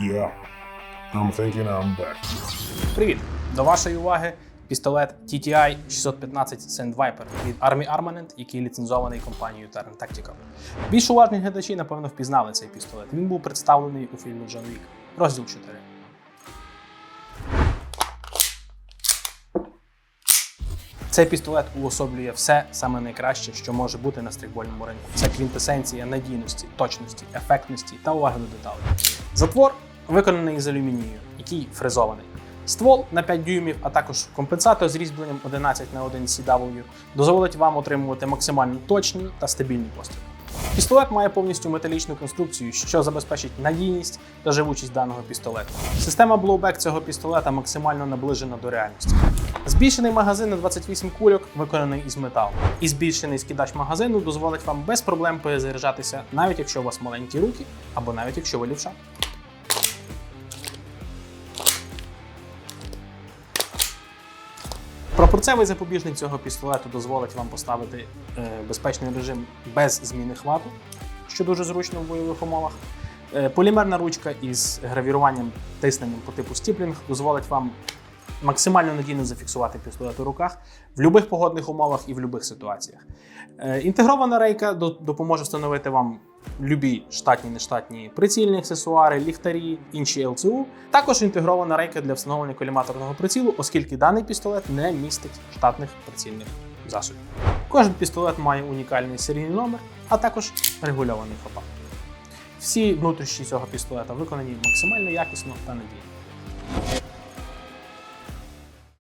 Yeah. I'm thinking I'm back. Привіт! До вашої уваги пістолет TTI 615 Sand Viper від Army Armament, який ліцензований компанією Terran Tactical. Більш уважні глядачі, напевно, впізнали цей пістолет. Він був представлений у фільмі Джон Вік. Розділ 4. Цей пістолет уособлює все саме найкраще, що може бути на стрікбольному ринку. Це квінтесенція надійності, точності, ефектності та уваги до деталей. Затвор виконаний з алюмінію, який фрезований. Ствол на 5 дюймів, а також компенсатор з різьбленням 11 на 1 CW дозволить вам отримувати максимально точні та стабільні постріли. Пістолет має повністю металічну конструкцію, що забезпечить надійність та живучість даного пістолету. Система блоубек цього пістолета максимально наближена до реальності. Збільшений магазин на 28 кульок виконаний із металу. І збільшений скидач магазину дозволить вам без проблем перезаряджатися, навіть якщо у вас маленькі руки, або навіть якщо ви лівша. Пропорцевий запобіжник цього пістолету дозволить вам поставити е, безпечний режим без зміни хвату, що дуже зручно в бойових умовах. Е, полімерна ручка із гравіруванням тисненням по типу стіплінг дозволить вам максимально надійно зафіксувати пістолет у руках в будь-яких погодних умовах і в будь-яких ситуаціях. Е, Інтегрована рейка допоможе встановити вам любі штатні нештатні прицільні аксесуари, ліхтарі, інші ЛЦУ. Також інтегрована рейка для встановлення коліматорного прицілу, оскільки даний пістолет не містить штатних прицільних засобів. Кожен пістолет має унікальний серійний номер, а також регульований хопак. Всі внутрішні цього пістолета виконані максимально якісно та надійно.